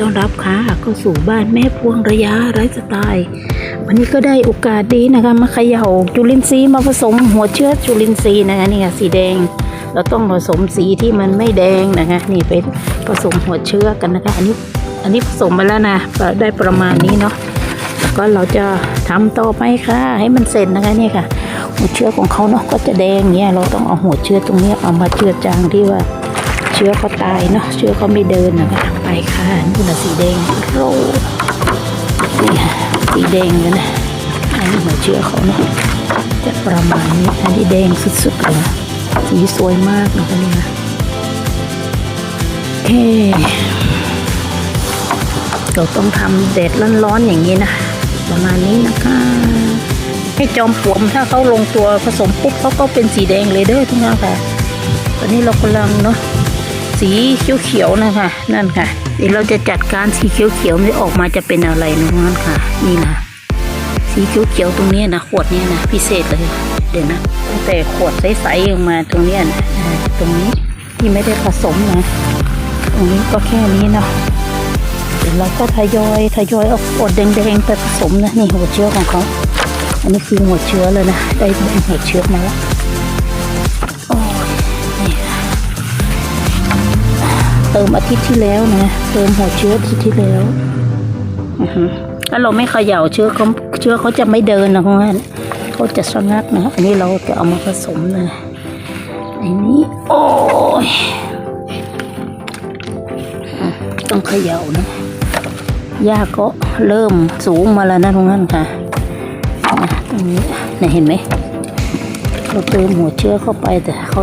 ต้อนรับค่ะเข้าสู่บ้านแม่พวงระยะไร้สไตล์ วันนี้ก็ได้โอกาสดีนะคะมาเขย่าจุลินทรีย์มาผสมหัวเชื้อจุลินทรีย์นะคะนี่ค่ะสีแดง เราต้องผสมสีที่มันไม่แดงนะคะนี่เป็นผสมหัวเชื้อกันนะคะ อันนี้อันนี้ผสมมาแล้วนะได้ประมาณนี้เนาะแล้วก็เราจะทำต่อไปค่ะ ให้มันเสร็จนะคะนี่ค่ะ หัวเชื้อของเขาเนาะก็จะแดงเนี่ยเราต้องเอาหัวเชื้อตรงนี้เอามาเจือจางที่ว่าเชื้อเขาตายเนาะเชื้อเขาไม่เดินนะคะ ค่ะนี่นะสีแดงโรนี่สีแดงกันนะอันนี้หัวเชื้อเขาเนาะจะประมาณนี้อันนี้แดงสุดๆเลยนะสีสวยมากนะคะนี่นะโอเคเราต้องทำแดดร้อนๆอย่างนี้นะประมาณนี้นะคะให้จอมปลวกถ้าเขาลงตัวผสมปุ๊บเขาก็เป็นสีแดงเลยเด้อทุกท่านค่ะ ตอนนี้เรากำลังเนาะ สีเขียวๆนะคะนั่นค่ะเดี๋ยวเราจะจัดการสีเขียวๆนี่ออกมาจะเป็นอะไรนะนั่นค่ะ นี่นะสีเขียวๆตรงนี้นะขวดนี้นะพิเศษเลยเดี๋ยวนะตั้งแต่ขวดใสๆออกมาตรงนี้นะตรงนี้ที่ไม่ได้ผสมนะตรงนี้ก็แค่นี้เนาะเดี๋ยวเราก็ทยอยทยอยเอาขวดแดงๆไปผสมนะนี่หัวเชื้อของเขาอันนี้คือหัวเชื้อเลยนะได้หัวเชื้อมาแล้ว เติมอาทิตย์ที่แล้วนะเติมหัวเชื้ออาทิตย์ที่แล้วถ้าเราไม่เขย่าเชื้อเขาเชื้อเขาจะไม่เดินนะเพราะว่าเขาจะชะงักนะอันนี้เราจะเอามาผสมนะอันนี้โอ้ยต้องเขย่านะหญ้าก็เริ่มสูงมาแล้วนะตรงนั้นค่ะตรงนี้นะเห็นไหมเราเติมหัวเชื้อเข้าไปแต่เขา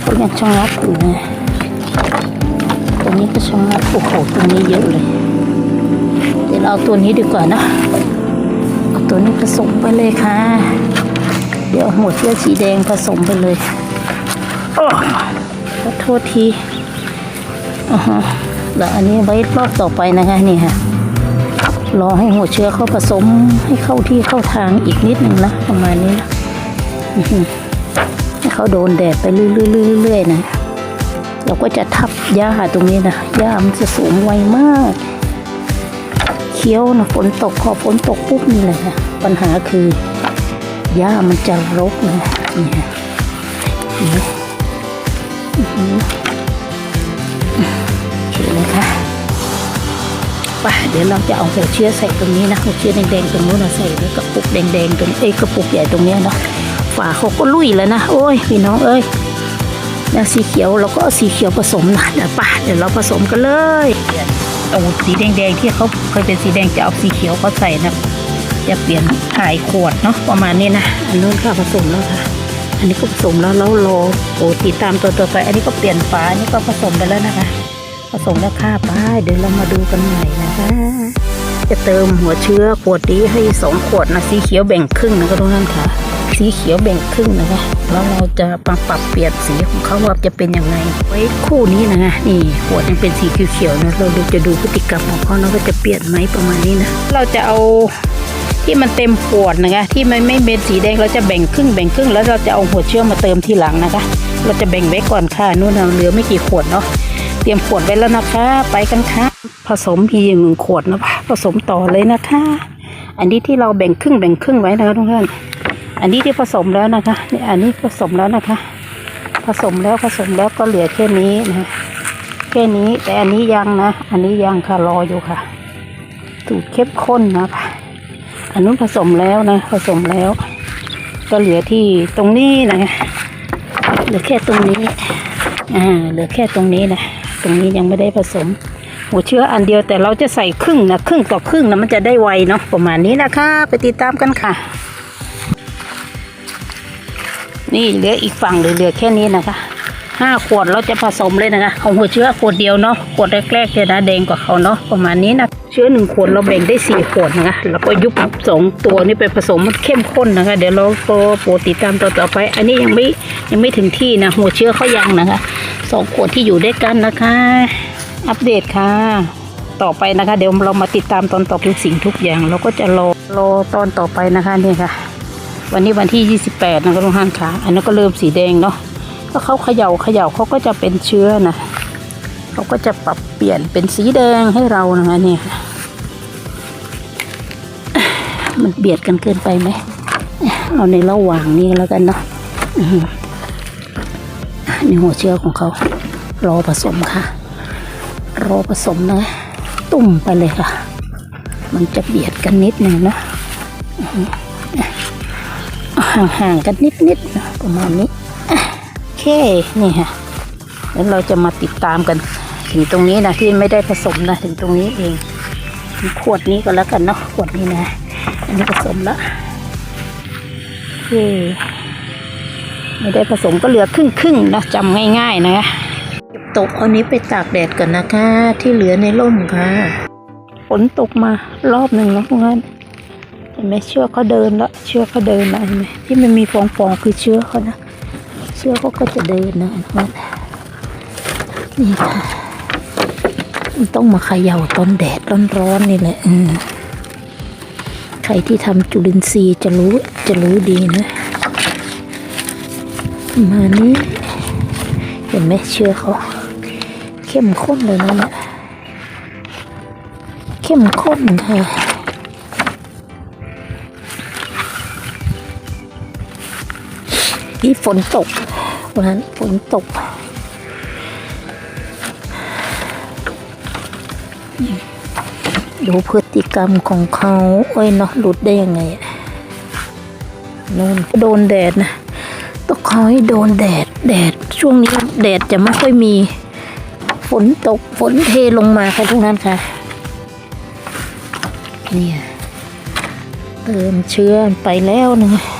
เขายังชะงักอยู่นะตรง นี้ก็ชะงักโอ้โหตรงนี้เยอะเลย เดี๋ยวเราเอาตัวนี้ดีกว่านะเอาตัวนี้ผสมไปเลยค่ะ เดี๋ยวหัวเชื้อสีแดงผสมไปเลยโอ้ขอโทษทีอ่าฮะแล้วอันนี้ไว้รอบต่อไปนะคะนี่ค่ะรอให้หัวเชื้อเขาผสมให้เข้าที่เข้าทางอีกนิดหนึ่งนะประมาณนี้นะให้เขาโดนแดดไปเรื่อยๆๆนะ เราก็จะทับหญ้าตรงนี้นะหญ้ามันจะสูงไวมาก เคี้ยวนะฝนตกพอฝนตกปุ๊บนี่เลยค่ะปัญหาคือหญ้ามันจะรกนะนี่ฮะถือเคเลยค่ะไปเดี๋ยวเราจะเอาหัวเชื้อใส่ตรงนี้นะหัวเชื้อแดงๆตรงนู้นนะใส่ไว้กระปุกแดงๆตรงเอ้ยกระปุกใหญ่ตรงเนี้ยเนาะฝาเขาก็ลุยแล้วนะ โอ้ยพี่น้องเอ้ย แล้วสีเขียวเราก็เอาสีเขียวผสมนะเดี๋ยวป่ะเดี๋ยวเราผสมกันเลยเอาสีแดงๆที่เขาเคยเป็นสีแดงจะเอาสีเขียวเขาใส่นะจะเปลี่ยนถ่ายขวดเนาะประมาณนี้นะอันนู้นค่ะผสมแล้วค่ะ อันนี้ก็ผสมแล้วแล้วรอโอ้ติดตามตัวต่อไป อันนี้ก็เปลี่ยนฝาอันนี้ก็ผสมไปแล้วนะคะ ผสมแล้วค่ะป้าเดี๋ยวเรามาดูกันใหม่นะคะ จะเติมหัวเชื้อขวดนี้ให้สองขวดนะสีเขียวแบ่งครึ่งนะคะทุกท่านค่ะ สีเขียวแบ่งครึ่งนะคะแล้วเราจะปรับปรับเปลี่ยนสีของเขาว่าจะเป็นยังไง ไว้คู่นี้นะคะนี่ขวดยังเป็นสีเขียวๆนะเราดูจะดูพฤติกรรมของเขานะว่าจะเปลี่ยนไหมประมาณนี้นะเราจะเอาที่มันเต็มขวดนะคะ ที่มันไม่เป็นสีแดงเราจะแบ่งครึ่งแบ่งครึ่งแล้วเราจะเอาหัวเชื้อมมาเติมทีหลังนะคะ เราจะแบ่งไว้ก่อนค่ะนู่นนะเหลือไม่กี่ขวดเนาะเตรียมขวดไว้แล้วนะคะ ไปกันค่ะผสมพีหนึ่งขวดนะผสมต่อเลยนะคะ อันนี้ที่เราแบ่งครึ่งแบ่งครึ่งไว้นะคะทุกท่าน อันนี้ที่ผสมแล้วนะคะนี่อันนี้ผสมแล้วนะคะ ผสมแล้วผสมแล้วก็เหลือแค่นี้นะแค่นี้แต่อันนี้ยังนะ อันนี้ยังค่ะรออยู่ค่ะสูตรเข้มข้นนะคะอันนู้นผสมแล้วนะ ผสมแล้ว ก็เหลือที่ตรงนี้นะเหลือแค่ตรงนี้อ่าเหลือแค่ตรงนี้นะตรงนี้ยังไม่ได้ผสมหัวเชื้ออันเดียวแต่เราจะใส่ครึ่งนะครึ่งต่อครึ่งนะมันจะได้ไวเนาะประมาณนี้นะคะ ไปติดตามกันค่ะ นี่เหลืออีกฝั่งเหลือแค่นี้นะคะห้าขวดเราจะผสมเลยนะคะของหัวเชื้อขวดเดียวเนาะขวดแรกๆเลยนะแดงกว่าเขาเนาะประมาณนี้นะเชื้อหนึ่งขวดเราแบ่งได้สี่ขวดนะคะแล้วก็ยุบสองตัวนี้ไปผสมมันเข้มข้นนะคะ เดี๋ยวเราโปรโปรติดตามต่อต่อไป อันนี้ยังไม่ยังไม่ถึงที่นะหัวเชื้อเขายังนะคะสองขวดที่อยู่ด้วยกันนะคะ อัปเดตค่ะ ต่อไปนะคะ เดี๋ยวเรามาติดตามตอนต่อไปทุกสิ่งทุกอย่าง เราก็จะรอรอตอนต่อไปนะคะนี่ค่ะ วันนี้วันที่ 28นะคะทุกท่านค่ะอันนั้นก็เริ่มสีแดงเนาะก็เขาเขย่าเขย่าเขาก็จะเป็นเชื้อนะเขาก็จะปรับเปลี่ยนเป็นสีแดงให้เรานะคะเนี่ยมันเบียดกันเกินไปไหมเอาในระหว่างนี้แล้วกันเนาะอือหือนี่หัวเชื้อของเขารอผสมค่ะ รอผสมนะ ตุ่มไปเลยค่ะ มันจะเบียดกันนิดหนึ่งนะ ห่างๆกันนิดๆนะประมาณนี้อะโอเคนี่ค่ะแล้วเราจะมาติดตามกัน ถึงตรงนี้นะที่ไม่ได้ผสมนะถึงตรงนี้เองขวดนี้ก็แล้วกันเนาะขวดนี้นะ อันนี้ผสมละโอเคไม่ได้ผสมก็เหลือครึ่งครึ่งๆนะจำง่ายๆนะตกเอานี้ไปตากแดดก่อนนะคะ ที่เหลือในร่มค่ะ ฝนตกมารอบหนึ่งแล้วพวกนั้นเห็นไหมเชือกเขาเดินละเชือกเขาเดินละเห็นไหมที่มันมีฟองๆคือเชือกเขานะ เชือกเขาก็จะเดินนะนี่ค่ะมันต้องมาเขย่าตอนแดดร้อนๆนี่แหละอืมใครที่ทำจุลินทรีย์จะรู้จะรู้ดีนะมานี้เห็นไหมเชื่อเขา เข้มข้นเลยนะเนี่ยเข้มข้นค่ะ ที่ฝนตกวันนั้นฝนตกดูพฤติกรรมของเขาโอ้ยเนาะหลุดได้ยังไงอะนู่นโดนแดดนะต้องคอยโดนแดด แดด ช่วงนี้แดดจะไม่ค่อยมี ฝนตกฝนเทลงมาค่ะทุกนั้นค่ะ เนี่ยเติมเชื้อไปแล้วนะ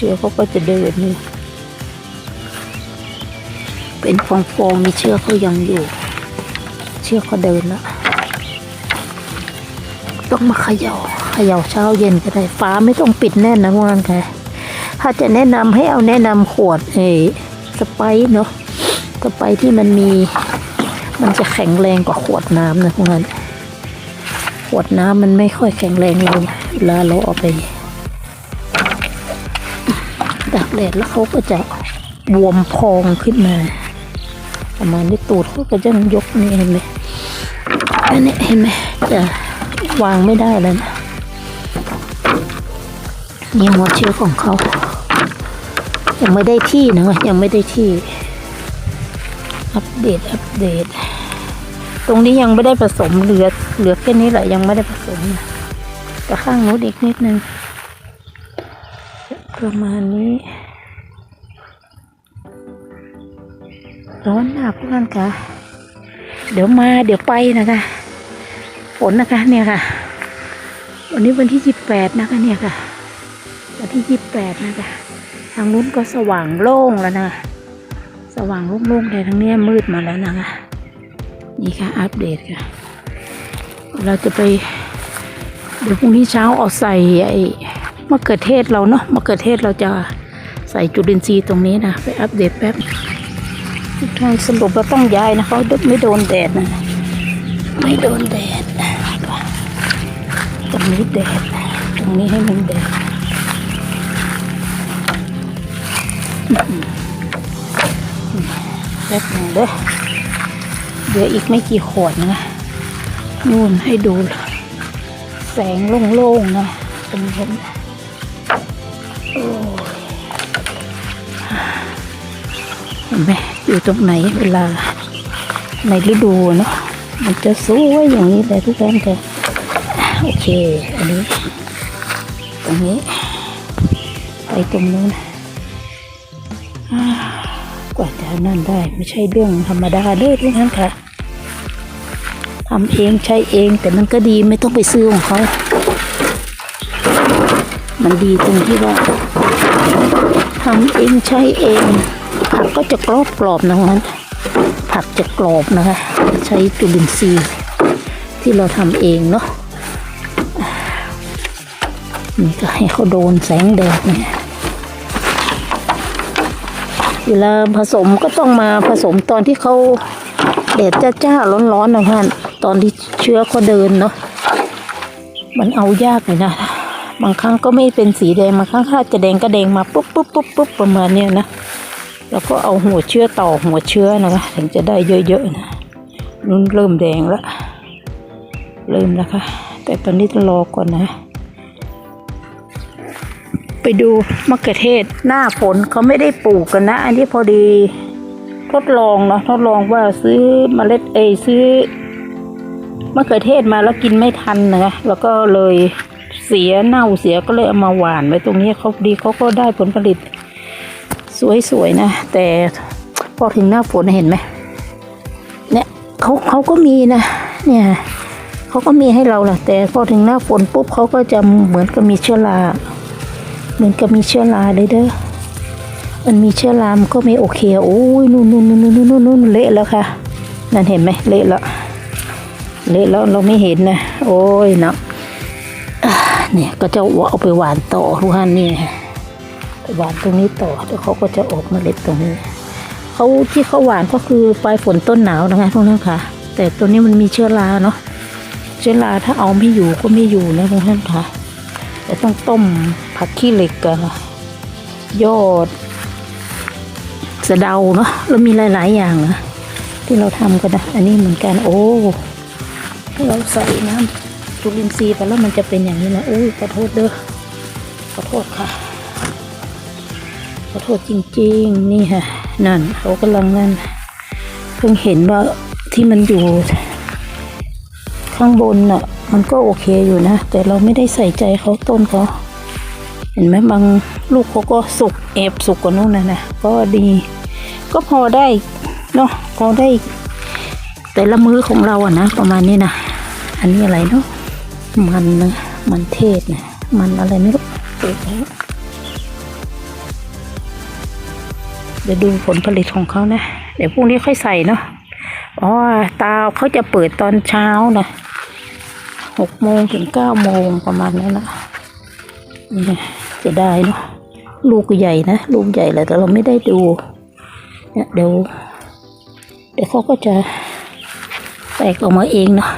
เชื้อเขาก็จะเดินนี่เป็นฟองๆมีเชื้อเขายังอยู่ เชือกก็เดินล้วต้องมาเขย่าเขย่าเช้าเย็นก็ได้ฟ้าไม่ต้องปิดแน่นนะพวกนั้นค่ะถ้าจะแนะนำให้เอาแนะนำขวดเอสไปซ์เนาะสไปซ์ที่มันมี มันจะแข็งแรงกว่าขวดน้ำนะพวกนั้น ขวดน้ำมันไม่ค่อยแข็งแรงเราเวลาเราเอาไป ดักแดดแล้วเขาก็จะบวมพองขึ้นมา ประมาณนี้ตูดเขาก็จะยกนี่เห็นไหมอันนี้เห็นไหมจะวางไม่ได้แล้วนะนี่หัวเชื้อของเขา ยังไม่ได้ที่นะยังไม่ได้ที่ อัปเดตอัปเดต ตรงนี้ยังไม่ได้ผสมเหลือเหลือแค่นี้แหละยังไม่ได้ผสมนะแต่ข้างนู้นอีกนิดนึง ประมาณนี้ ร้อนหนาพวกนั้นค่ะ เดี๋ยวมาเดี๋ยวไปนะคะ ฝนนะคะเนี่ยค่ะ วันนี้วันที่ยี่แปดนะคะเนี่ยค่ะ วันที่ยี่แปดนะคะ ทางนู้นก็สว่างโล่งแล้วนะ สว่างโล่งๆแต่ทางเนี้ยมืดมาแล้วนะคะ นี่ค่ะอัปเดตค่ะ เราจะไป เดี๋ยวพรุ่งนี้เช้าเอาใส่ไอ้ มะเขือเทศเราเนาะมะเขือเทศเราจะใส่จุลินทรีย์ตรงนี้นะ ไปอัปเดตแป๊บทานสรุปว่าต้องย้ายนะเขาไม่โดนแดดนะไม่โดนแดดตรงนี้แดดตรงนี้ให้มันแดดแป๊บหนึงเด้อเดี๋ยวอีกไม่กี่ขวดนะนู่นให้ดู แสงโล่งๆนะตรงนี้โมอยู่ตรงไหนเวลาในฤดูเนาะมันจะสวยอย่างนี้เลยทุกท่านค่ะโอเค อันนี้ ตรงนี้ ไปตรงนู้นกว่าจะนั่นได้ ไม่ใช่เรื่องธรรมดาเด้อทุกท่านค่ะทำเองใช้เองแต่มันก็ดีไม่ต้องไปซื้อของเขา มันดีตรงที่ว่าทำเองใช้เอง ผักก็จะกรอบกรอบๆนะมันผักจะกรอบนะคะ ใช้จุลินทรีย์ที่เราทำเองเนาะนี่ก็ให้เขาโดนแสงแดดเนี่ยเวลาผสมก็ต้องมาผสมตอนที่เขาแดดจ้าๆร้อนๆนะท่านตอนที่เชื้อเขาเดินเนาะมันเอายากเลยนะ บางครั้งก็ไม่เป็นสีแดงบางครั้งถ้าจะแดงก็แดงมาปุ๊บปุ๊บปุ๊บปุ๊บประมาณเนี้ยนะ แล้วก็เอาหัวเชื้อต่อหัวเชื้อนะคะถึงจะได้เยอะๆนะนุ่นเริ่มแดงแล้วเริ่มแล้วค่ะ แต่ตอนนี้ต้องรอก่อนนะ ไปดูมะเขือเทศหน้าฝนเขาไม่ได้ปลูกกันนะ อันนี้พอดีทดลองเนาะทดลองว่าซื้อเมล็ดเอซื้อมะเขือเทศมาแล้วกินไม่ทันนะแล้วก็เลยเสียเน่าเสียก็เลยเอามาหวานไว้ตรงนี้เขาดีเขาก็ได้ผลผลิต สวยๆนะ แต่พอถึงหน้าฝนเห็นไหมเนี่ยเขาเขาก็มีนะ เนี่ยเขาก็มีให้เราแหละแต่พอถึงหน้าฝนปุ๊บเขาก็จะเหมือนกับมีเชื้อราเหมือนกับมีเชื้อราเลยเด้อมันมีเชื้อรามนก็ไม่โอเคโอ้ยนู่นนู่นนู่นนู่นนู่นเละแล้วค่ะ นั่นเห็นไหมเละแล้วเละแล้วเราไม่เห็นนะโอ้ยเนาะเนี่ยก็จะเอาไปหวานต่อทุกท่านนี่ หวานตรงนี้ต่อเดี๋ยวเขาก็จะออกเมล็ดตรงนี้เขาที่เขาหวานก็คือปลายฝนต้นหนาวนะคะทุกท่านค่ะ แต่ตัวนี้มันมีเชื้อราเนาะเชื้อราถ้าเอาไม่อยู่ก็ไม่อยู่นะทุกท่านค่ะแต่ต้องต้มผักขี้เหล็กกันยอดสะเดาเนาะแล้วมีหลาย ๆ อย่างนะที่เราทำกันนะอันนี้เหมือนกันโอ้เราใส่น้ำจุลินทรีย์ไปแล้วมันจะเป็นอย่างนี้นะโอ้ยขอโทษเด้อขอโทษค่ะ ขอโทษจริงๆ นี่ค่ะนั่นเขากำลังนั่นเพิ่งเห็นว่าที่มันอยู่ ข้างบนน่ะ มันก็โอเคอยู่นะ แต่เราไม่ได้ใส่ใจเขาต้นเขาเห็นไหมบางลูกเขาก็สุกแอบสุกกว่านู้นนะนะก็ดี ก็พอได้เนาะพอได้ แต่ละมื้อของเราอะนะประมาณนี้นะอันนี้อะไรเนาะมันนะมันเทศนะมันอะไรไม่รู้เปิดแล้ว ดี๋ยวดูผลผลิตของเขานะ เดี๋ยวพรุ่งนี้ค่อยใส่เนาะ อ๋อ ตาเขาจะเปิดตอนเช้านะหกโมงถึงเก้าโมงประมาณนั้นนะนี่จะได้เนาะ ลูกใหญ่นะ ลูกใหญ่แหละแต่เราไม่ได้ดู เนี่ยเดี๋ยว เดี๋ยวเขาก็จะแตกออกมาเองเนาะ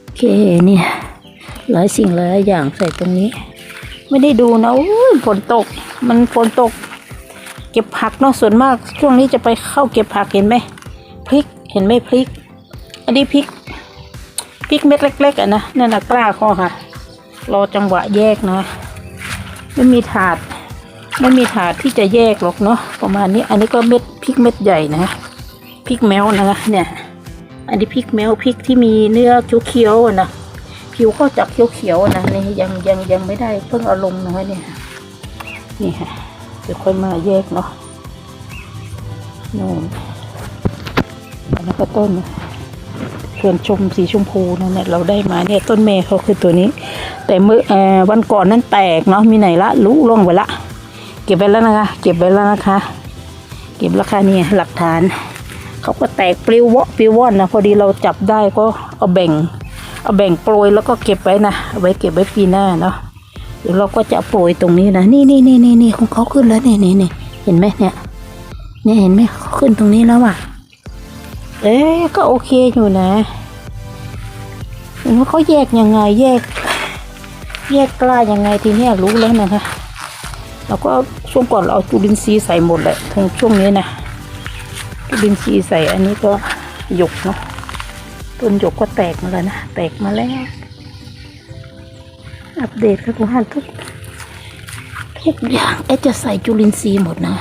โอเคเนี่ยหลายสิ่งหลายอย่างใส่ตรงนี้ ไม่ได้ดูนะอุ้ยฝนตก มันฝนตก เก็บผักเนาะส่วนมากช่วงนี้จะไปเข้าเก็บผักเห็นไหมพริกเห็นไหมพริก อันนี้พริกพริกเม็ดเล็กๆอะนะนั่นนะกล้าคอค่ะ รอจังหวะแยกนะ ไม่มีถาด ไม่มีถาดที่จะแยกหรอกเนาะประมาณนี้ อันนี้ก็เม็ดพริกเม็ดใหญ่นะพริกแมวนะเนี่ย อันนี้พริกแมวพริกที่มีเนื้อเขียวๆอะนะผิวก็จับเขียวๆนะนี่ยังยังยังไม่ได้เพิ่งเอาลงนะคะเนี่ยนี่ค่ะ ดี๋ยวค่อยมาแยกเนาะนู่นอันนั้นก็ต้นชวนชมสีชมพูนั่นแหละเราได้มาเนี่ยต้นเมย์เขาคือตัวนี้ แต่เมื่อวันก่อนนั้นแตกเนาะมีไหนละลุล่วงไปละ เก็บไปแล้วนะคะ เก็บไปแล้วนะคะ เก็บราคาเนี่ยหลักฐานเขาก็แตกปลิววะปลิวว่อนนะพอดีเราจับได้ก็เอาแบ่ง เอาแบ่งโปรยแล้วก็เก็บไว้นะไว้เก็บไว้ปีหน้าเนาะ เดี๋ยวเราก็จะโปรยตรงนี้นะนี่นี่นี่นี่นี่ของเขาขึ้นแล้วนี่นี่นี่เห็นไหมเนี่ยเนี่ยเห็นไหมเขาขึ้นตรงนี้แล้วอะ เอ๊ก็โอเคอยู่นะเห็นว่าเขาแยกยังไงแยก แยกกล้ายังไงทีเนี้ยรู้แล้วนะคะเราก็ช่วงก่อนเราเอาจุลินทรีย์ใส่หมดแหละทางช่วงนี้นะจุลินทรีย์ใส่อันนี้ก็หยกเนาะต้นหยกก็แตกมาแล้วนะแตกมาแล้ว อัปเดตค่ะทุกท่านทุกทุกอย่างเอ๊ะจะใส่จุลินทรีย์หมดนะ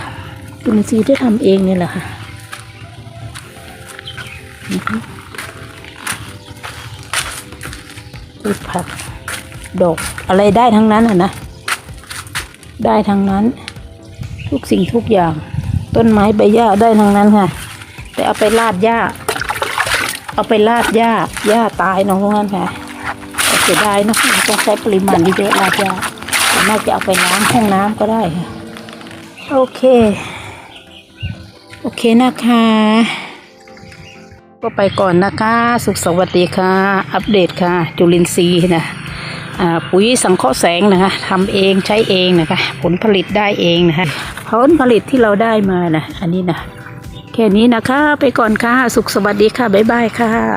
จุลินทรีย์ที่ทำเองนี่แหละค่ะพืชผักดอกอะไรได้ทั้งนั้นอะนะ ได้ทั้งนั้น ทุกสิ่งทุกอย่าง ต้นไม้ใบหญ้าได้ทั้งนั้นค่ะ แต่เอาไปลาดหญ้า เอาไปลาดหญ้าหญ้าตายน้องนั้นค่ะแต่เสียดายนะต้องใช้ปริมาณเยอะๆลาดหญ้าสามารถจะเอาไปล้างห้องน้ำก็ได้โอเค โอเคนะคะ ก็ไปก่อนนะคะ สุขสวัสดีค่ะ อัปเดตค่ะ จุลินทรีย์นะปุ๋ยสังเคราะห์แสงนะคะทำเองใช้เองนะคะ ผลผลิตได้เองนะคะผลผลิตที่เราได้มานะอันนี้นะแค่นี้นะคะ ไปก่อนค่ะ สุขสวัสดีค่ะ บ๊ายบายค่ะ